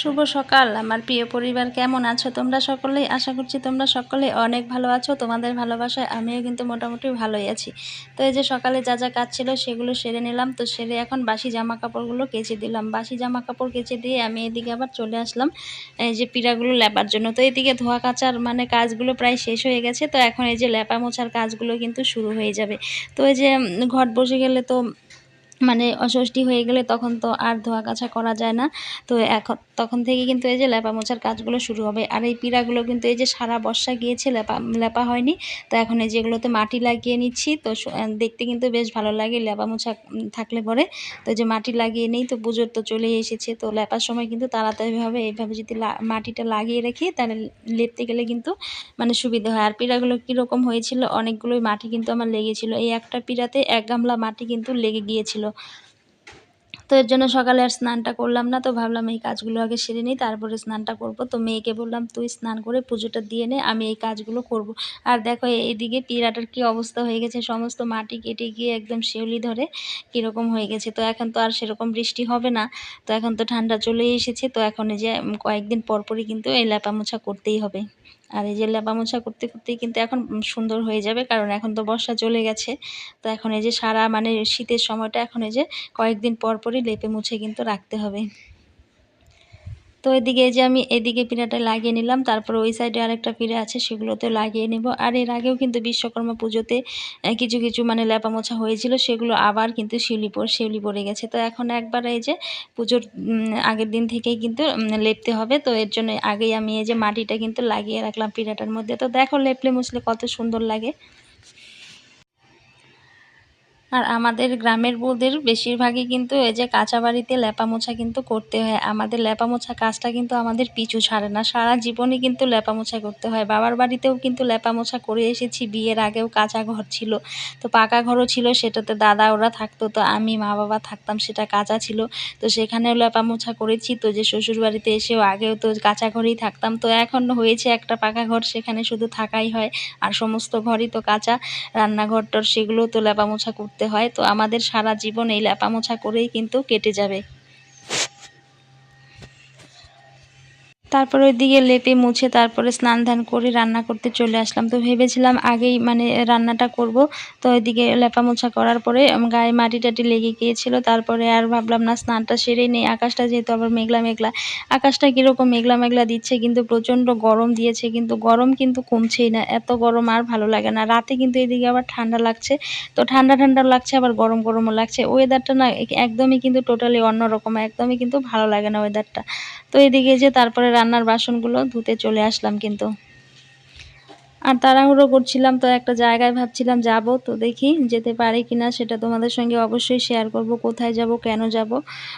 শুভ সকাল। আমার প্রিয় পরিবার, কেমন আছো? তোমরা সকলেই, আশা করছি তোমরা সকলে অনেক ভালো আছো। তোমাদের ভালোবাসায় আমিও কিন্তু মোটামুটি ভালোই আছি। তো এই যে সকালে যা যা কাজ ছিল সেগুলো সেরে নিলাম। তো সেরে এখন বাসি জামা কাপড়গুলো কেচে দিলাম। বাসি জামা কাপড় কেচে দিয়ে আমি এদিকে আবার চলে আসলাম, এই যে পিড়াগুলো লেপার জন্য। তো এদিকে ধোয়া কাচার মানে কাজগুলো প্রায় শেষ হয়ে গেছে। তো এখন এই যে লেপা মোছার কাজগুলো কিন্তু শুরু হয়ে যাবে। তো এই যে ঘর বসে গেলে তো মানে অষষ্ঠী হয়ে গেলে তখন তো আর ধোয়া কাছা করা যায় না। তো এখন, তখন থেকে কিন্তু এই যে লেপা মোছার কাজগুলো শুরু হবে। আর এই পিঁড়াগুলো কিন্তু এই যে সারা বর্ষা গিয়েছে, লেপা লেপা হয়নি। তো এখন এই যেগুলোতে মাটি লাগিয়ে নিচ্ছি, তো দেখতে কিন্তু বেশ ভালো লাগে লেপা মোছা থাকলে পরে। তো যে মাটি লাগিয়ে নেই, তো পুজোর তো চলেই এসেছে। তো লেপার সময় কিন্তু তাড়াতাড়ি হবে এইভাবে যদি মাটিটা লাগিয়ে রেখে, তাহলে লেপতে গেলে কিন্তু মানে সুবিধা হয়। আর পিঁড়াগুলো কীরকম হয়েছিল, অনেকগুলোই মাটি কিন্তু আমার লেগেছিল। এই একটা পিঁড়াতে এক গামলা মাটি কিন্তু লেগে গিয়েছিল। তো এর জন্য সকালে আর স্নানটা করলাম না, তো ভাবলাম এই কাজগুলো আগে সেরে নিই, তারপরে স্নানটা করব। তো মেয়েকে বললাম, তুই স্নান করে পুজোটা দিয়ে নে, আমি এই কাজগুলো করব। আর দেখো, এইদিকে পিঁড়াটার কি অবস্থা হয়ে গেছে, সমস্ত মাটি কেটে গিয়ে একদম শিউলি ধরে কীরকম হয়ে গেছে। তো এখন তো আর সেরকম বৃষ্টি হবে না, তো এখন তো ঠান্ডা চলেই এসেছে, তো এখন যে কয়েকদিন পরপরই কিন্তু এই লেপা মোছা করতেই হবে। আর এই যে লেপা মোছা করতে করতেই কিন্তু এখন সুন্দর হয়ে যাবে, কারণ এখন তো বর্ষা চলে গেছে। তো এখন এই যে সারা মানে শীতের সময়টা এখন এই যে কয়েকদিন পর পরই লেপে মুছে কিন্তু রাখতে হবে। তো এদিকে যে আমি এদিকে পিঁড়াটা লাগিয়ে নিলাম, তারপর ওই সাইডে আরেকটা পিঁড়া আছে, সেগুলোতেও লাগিয়ে নেব। আর এর আগেও কিন্তু বিশ্বকর্মা পুজোতে কিছু কিছু মানে লেপা মোছা হয়েছিল, সেগুলো আবার কিন্তু শিউলি পড়ে শিউলি পড়ে গেছে। তো এখন একবার এই যে পুজোর আগের দিন থেকেই কিন্তু লেপতে হবে। তো এর জন্য আগেই আমি এই যে মাটিটা কিন্তু লাগিয়ে রাখলাম পিঁড়াটার মধ্যে। তো দেখো লেপলে মুছলে কত সুন্দর লাগে। আর আমাদের গ্রামের বউদের বেশিরভাগই কিন্তু এই যে কাঁচা বাড়িতে লেপা মোছা কিন্তু করতে হয়। আমাদের লেপা মোছা কাজটা কিন্তু আমাদের পিছু ছাড়ে না। সারা জীবনই কিন্তু লেপা মোছা করতে হয়। বাবার বাড়িতেও কিন্তু লেপা মোছা করে এসেছি। বিয়ের আগেও কাঁচা ঘর ছিল। তো পাকা ঘরও ছিল, সেটাতে দাদা ওরা থাকতো, তো আমি মা বাবা থাকতাম, সেটা কাঁচা ছিল। তো সেখানেও লেপা মোছা করেছি। তো যে শ্বশুর বাড়িতে এসেও আগেও তো কাঁচা ঘরেই থাকতাম। তো এখন হয়েছে একটা পাকা ঘর, সেখানে শুধু থাকাই হয়। আর সমস্ত ঘরই তো কাঁচা। রান্নাঘর টর সেগুলোও তো লেপা মোছা করতে হয় তো আমাদের সারা জীবন এই ল্যাপা মোছা করেই কিন্তু কেটে যাবে। তারপর ওইদিকে লেপে মুছে তারপরে স্নান ধান করে রান্না করতে চলে আসলাম। তো ভেবেছিলাম আগেই মানে রান্নাটা করব। তো ওইদিকে লেপা মোছা করার পরে গায়ে মাটি টাটি লেগে গিয়েছিল। তারপরে আর ভাবলাম, না, স্নানটা সেরেই নেই। আকাশটা যেহেতু আবার মেঘলা মেঘলা, আকাশটা কীরকম মেঘলা মেঘলা দিচ্ছে, কিন্তু প্রচণ্ড গরম দিয়েছে। কিন্তু গরম কিন্তু কমছেই না। এত গরম আর ভালো লাগে না। রাতে কিন্তু এদিকে আবার ঠান্ডা লাগছে। তো ঠান্ডা ঠান্ডা লাগছে, আবার গরম গরমও লাগছে। ওয়েদারটা না, একদমই কিন্তু টোটালি অন্যরকম। একদমই কিন্তু ভালো লাগে না ওয়েদারটা তো এদিকে যে তারপরে রান্নার বাসনগুলো ধুতে চলে আসলাম কিন্তু। আর তাড়াহুড়ো করছিলাম তো একটা জায়গায় ভাবছিলাম যাব তো দেখি যেতে পারি কিনা সেটা তোমাদের সঙ্গে অবশ্যই শেয়ার করব, কোথায় যাব, কেন যাব।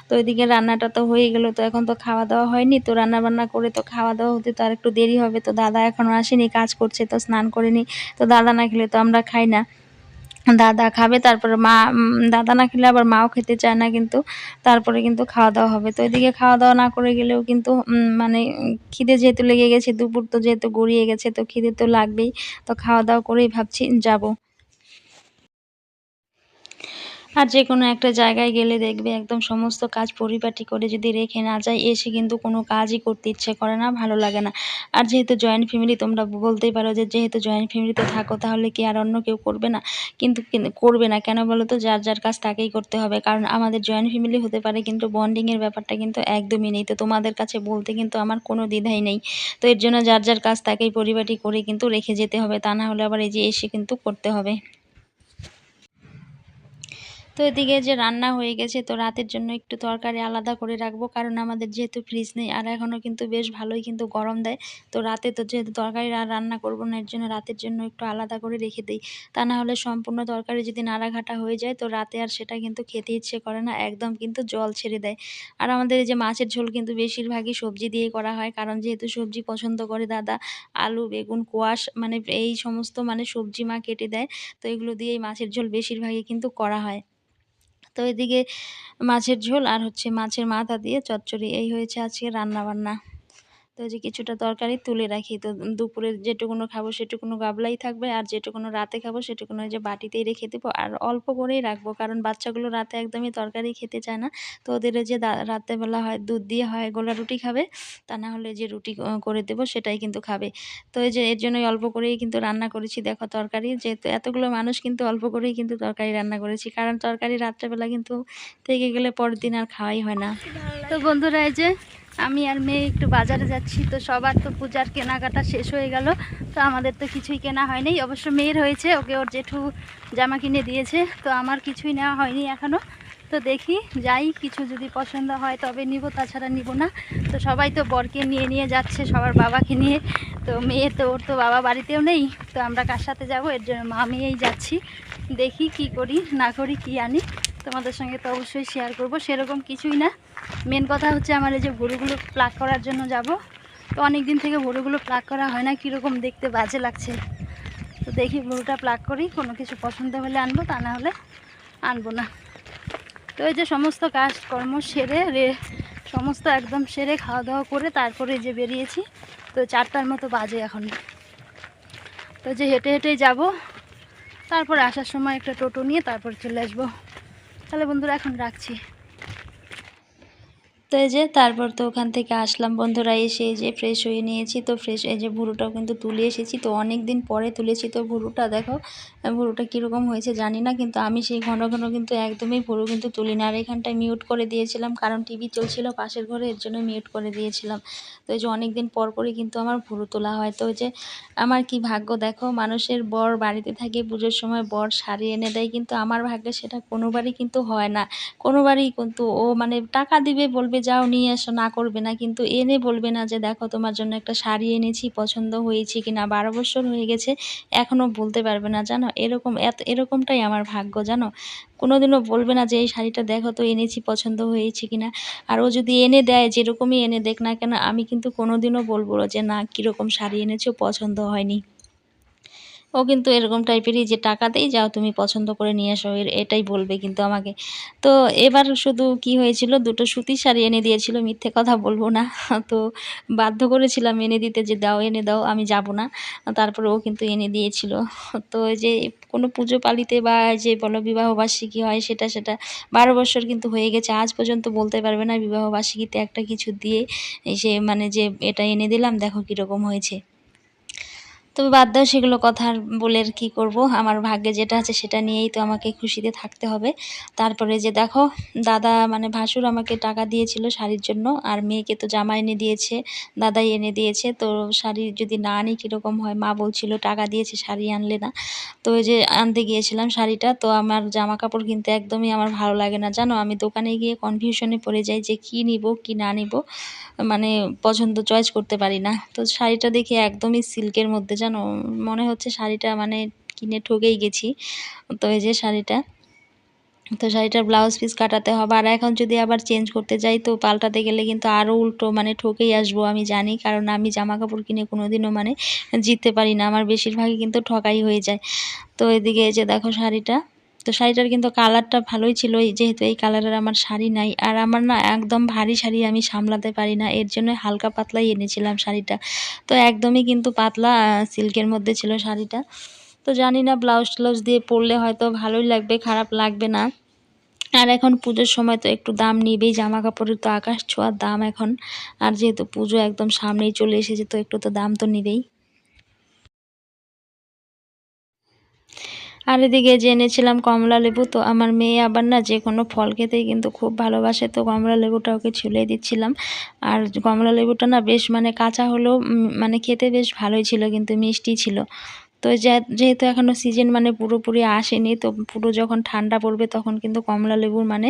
তো ওইদিকে রান্নাটা তো হয়ে গেল তো এখন তো খাওয়া দাওয়া হয়নি তো রান্না বান্না করে তো খাওয়া দাওয়া হতে তো আর একটু দেরি হবে তো দাদা এখনও আসেনি, কাজ করছে তো স্নান করেনি তো দাদা না খেলে তো আমরা খাই না। দাদা খাবে, তারপরে মা দাদা না খেলে আবার মাও খেতে চায় না কিন্তু, তারপরে কিন্তু খাওয়া দাওয়া হবে। তো এদিকে খাওয়া দাওয়া না করে গেলেও কিন্তু মানে খিদে যেহেতু লেগে গেছে, দুপুর তো যেহেতু গড়িয়ে গেছে, তো খিদে তো লাগবেই। তো খাওয়া দাওয়া করেই ভাবছি যাব। আর যে কোনো একটা জায়গায় গেলে দেখবে একদম সমস্ত কাজ পরিপাটি করে যদি রেখে না যায়, এসে কিন্তু কোনো কাজই করতে ইচ্ছে করে না, ভালো লাগে না। আর যেহেতু জয়েন্ট ফ্যামিলি তোমরা বলতেই পারো যে যেহেতু জয়েন্ট ফ্যামিলিতে থাকো, তাহলে কি আর অন্য কেউ করবে না? কিন্তু করবে না। কেন বলো তো? যার যার কাজ তাকেই করতে হবে। কারণ আমাদের জয়েন্ট ফ্যামিলি হতে পারে কিন্তু বন্ডিংয়ের ব্যাপারটা কিন্তু একদমই নেই। তো তোমাদের কাছে বলতে কিন্তু আমার কোনো দ্বিধাই নেই। তো এর জন্য যার যার কাজ তাকেই পরিপাটি করে কিন্তু রেখে যেতে হবে। তা না হলে আবার এই যে এসে কিন্তু করতে হবে। তো এদিকে যে রান্না হয়ে গেছে, তো রাতের জন্য একটু তরকারি আলাদা করে রাখব। কারণ আমাদের যেহেতু ফ্রিজ নেই, আর এখনও কিন্তু বেশ ভালোই কিন্তু গরম দেয়। তো রাতে তো যেহেতু তরকারি আর রান্না করব না, এর জন্য রাতের জন্য একটু আলাদা করে রেখে দিই। তা না হলে সম্পূর্ণ তরকারি যদি নাড়াঘাটা হয়ে যায়, তো রাতে আর সেটা কিন্তু খেতে ইচ্ছে করে না, একদম কিন্তু জল ছেড়ে দেয়। আর আমাদের এই যে মাছের ঝোল কিন্তু বেশিরভাগই সবজি দিয়ে করা হয়, কারণ যেহেতু সবজি পছন্দ করে দাদা, আলু, বেগুন, কোয়াশ মানে এই সমস্ত মানে সবজি মা কেটে দেয়, তো এগুলো দিয়েই মাছের ঝোল বেশিরভাগই কিন্তু করা হয়। তো এদিকে মাছের ঝোল আর হচ্ছে মাছের মাথা দিয়ে চচ্চড়ি। এই হয়েছে আজকে রান্না বান্না তো যে কিছুটা তরকারি তুলে রাখি। তো দুপুরে যেটুকুনো খাব সেটুকুনো গাবলাই থাকবে আর যেটুকুনো রাতে খাব সেটুকুনো যে বাটিতেই রেখে দেবো আর অল্প করেই রাখব কারণ বাচ্চাগুলো রাতে একদমই তরকারি খেতে চায় না। তো ওদের যে রাত্রেবেলা হয় দুধ দিয়ে হয় গোলা রুটি খাবে, তা না হলে যে রুটি করে দেবো সেটাই কিন্তু খাবে। তো এই যে এর জন্যই অল্প করেই কিন্তু রান্না করেছি, দেখো তরকারি। যেহেতু এতগুলো মানুষ কিন্তু অল্প করেই কিন্তু তরকারি রান্না করেছি, কারণ তরকারি রাত্রেবেলা কিন্তু থেকে গেলে পরের দিন আর খাওয়াই হয় না। তো বন্ধুরা এই যে আমি আর মেয়ে একটু বাজারে যাচ্ছি, তো সবার তো পূজার কেনাকাটা শেষ হয়ে গেল, তো আমাদের তো কিছুই কেনা হয়নি। অবশ্য মেয়ের হয়েছে, ওকে ওর জেঠু জামা কিনে দিয়েছে, তো আমার কিছুই নেওয়া হয়নি এখনও তো দেখি, যাই, কিছু যদি পছন্দ হয় তবে নিব, তাছাড়া নিব না। তো সবাই তো বরকে নিয়ে নিয়ে যাচ্ছে, সবার বাবাকে নিয়ে। তো মেয়ে তো, ওর তো বাবা বাড়িতেও নেই, তো আমরা কার সাথে যাব? এর জন্য মা মেয়েই যাচ্ছি। দেখি কি করি, না করি কি আনি। তোমাদের সঙ্গে তো অবশ্যই শেয়ার করব, সেরকম কিছুই না। মেন কথা হচ্ছে আমার এই যে গরুগুলো প্লাক করার জন্য যাব। তো অনেক দিন থেকে গরুগুলো প্লাক করা হয় না, কীরকম দেখতে বাজে লাগছে। তো দেখি গরুটা প্লাক করি, কোনো কিছু পছন্দ হলে আনব, তা না হলে আনব না। তো এই যে সমস্ত কাজকর্ম সেরে, রে, সমস্ত একদম সেরে খাওয়া দাওয়া করে তারপরে যে বেরিয়েছি। তো চারটার মতো বাজে এখন। তো যে হেঁটে হেঁটেই যাব, তারপর আসার সময় একটা টোটো নিয়ে তারপর চলে আসব। তাহলে বন্ধুরা, এখন রাখছি। তো এই যে তারপর তো ওখান থেকে আসলাম। বন্ধুরা এসে যে ফ্রেশ হয়ে নিয়েছি। তো ফ্রেশ এই যে ভুরুটাও কিন্তু তুলে এসেছি। তো অনেক দিন পরে তুলেছি তো ভুরুটা, দেখো। ভুরুটা কীরকম হয়েছে জানি না, কিন্তু আমি সেই ঘন ঘন কিন্তু একদমই ভুরু কিন্তু তুলি না আর এখানটায় মিউট করে দিয়েছিলাম, কারণ টিভি চলছিল পাশের ঘরে, এর জন্য মিউট করে দিয়েছিলাম। তো এই যে অনেক দিন পর পরই কিন্তু আমার ভুরু তোলা হয়। তো যে আমার কি ভাগ্য দেখো, মানুষের বর বাড়িতে থাকে, পুজোর সময় বর শাড়ি এনে দেয়, কিন্তু আমার ভাগ্যে সেটা কোনোবারই কিন্তু হয় না। কোনোবারই কিন্তু ও মানে টাকা দিবে, বলবে যাও নিয়ে এসো, না করবে না। কিন্তু এনে বলবে না যে, দেখো, তোমার জন্য একটা শাড়ি এনেছি, পছন্দ হয়েছে কি না বারো বছর হয়ে গেছে এখনও বলতে পারবে না, জানো? এরকম, এত, এরকমটাই আমার ভাগ্য, জানো? কোনোদিনও বলবে না যে, এই শাড়িটা দেখো তো, এনেছি, পছন্দ হয়েছে কিনা। আর ও যদি এনে দেয়, যেরকমই এনে দেখ না কেন, আমি কিন্তু কোনোদিনও বলব যে, না, কীরকম শাড়ি এনেছো, পছন্দ হয়নি। ও কিন্তু এরকম টাইপেরই যে টাকা দেই, যাও তুমি পছন্দ করে নিয়ে আসো এটাই বলবে কিন্তু আমাকে। তো এবার শুধু কি হয়েছিল, দুটো সুতির শাড়ি এনে দিয়েছিল, মিথ্যে কথা বলব না। তো বাধ্য করেছিলাম এনে দিতে যে দাও, এনে দাও, আমি যাব না। তারপরে ও কিন্তু এনে দিয়েছিল। তো যে কোনো পুজো পালিতে বা যে বলো বিবাহবার্ষিকী হয়, সেটা সেটা বারো বছর কিন্তু হয়ে গেছে। আজ পর্যন্ত বলতে পারবে না বিবাহবার্ষিকীতে একটা কিছু দিয়ে সে মানে যে এটা এনে দিলাম, দেখো কীরকম হয়েছে। তবে বাদ দাও সেগুলো কথা বলে আর কী করব। আমার ভাগ্যে যেটা আছে সেটা নিয়েই তো আমাকে খুশিতে থাকতে হবে। তারপরে যে দেখো, দাদা মানে ভাসুর আমাকে টাকা দিয়েছিল শাড়ির জন্য, আর মেয়েকে তো জামা এনে দিয়েছে, দাদাই এনে দিয়েছে। তো শাড়ি যদি না আনি কীরকম হয়? মা বলছিল টাকা দিয়েছে, শাড়ি আনলে না। তো ওই যে আনতে গিয়েছিলাম শাড়িটা, তো আমার জামা কাপড় কিনতে একদমই আমার ভালো লাগে না। জানো, আমি দোকানে গিয়ে কনফিউশনে পড়ে যাই যে কী নিব, কী না নিব মানে পছন্দ চয়েস করতে পারি না। তো শাড়িটা দেখে একদমই সিল্কের মধ্যে জানো মনে হচ্ছে শাড়িটা মানে কিনে ঠকেই গেছি। তো এই যে শাড়িটা, তো শাড়িটার ব্লাউজ পিস কাটাতে হবে। আর এখন যদি আবার চেঞ্জ করতে যাই, তো পাল্টাতে গেলে কিন্তু আরও উল্টো মানে ঠকেই আসব আমি জানি, কারণ আমি জামা কাপড় কিনে কোনোদিনও মানে জিততে পারি না। আমার বেশিরভাগই কিন্তু ঠকাই হয়ে যায়। তো এদিকে এই যে দেখো শাড়িটা তো শাড়িটার কিন্তু কালারটা ভালোই ছিল। যেহেতু এই কালারের আমার শাড়ি নাই। আর আমার না একদম ভারী শাড়ি আমি সামলাতে পারি না। এর জন্য হালকা পাতলাই এনেছিলাম শাড়িটা। তো একদমই কিন্তু পাতলা সিল্কের মধ্যে ছিল শাড়িটা। তো জানি না, ব্লাউজ ট্লাউজ দিয়ে পরলে হয়তো ভালোই লাগবে, খারাপ লাগবে না। আর এখন পুজোর সময় তো একটু দাম নিবেই। জামা কাপড়ের তো আকাশ ছোঁয়ার দাম এখন। আর যেহেতু পুজো একদম সামনেই চলে এসেছে, তো একটু তো দাম তো নিবেই। আর এদিকে জেনেছিলাম কমলা লেবু, তো আমার মেয়ে আবার না যে কোনো ফল খেতেই কিন্তু খুব ভালোবাসে, তো কমলা লেবুটা ওকে ছুলে দিচ্ছিলাম। আর কমলা লেবুটা না বেশ মানে কাঁচা হলেও মানে খেতে বেশ ভালোই ছিল, কিন্তু মিষ্টি ছিল। তো যেহেতু এখনও সিজন মানে পুরোপুরি আসেনি, তো পুরো যখন ঠান্ডা পড়বে তখন কিন্তু কমলা লেবুর মানে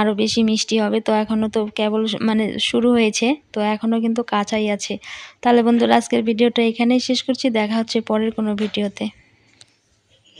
আরও বেশি মিষ্টি হবে। তো এখনও তো কেবল মানে শুরু হয়েছে, তো এখনও কিন্তু কাঁচাই আছে। তাহলে বন্ধুরা, আজকের ভিডিওটা এখানেই শেষ করছি, দেখা হচ্ছে পরের কোনো ভিডিওতে।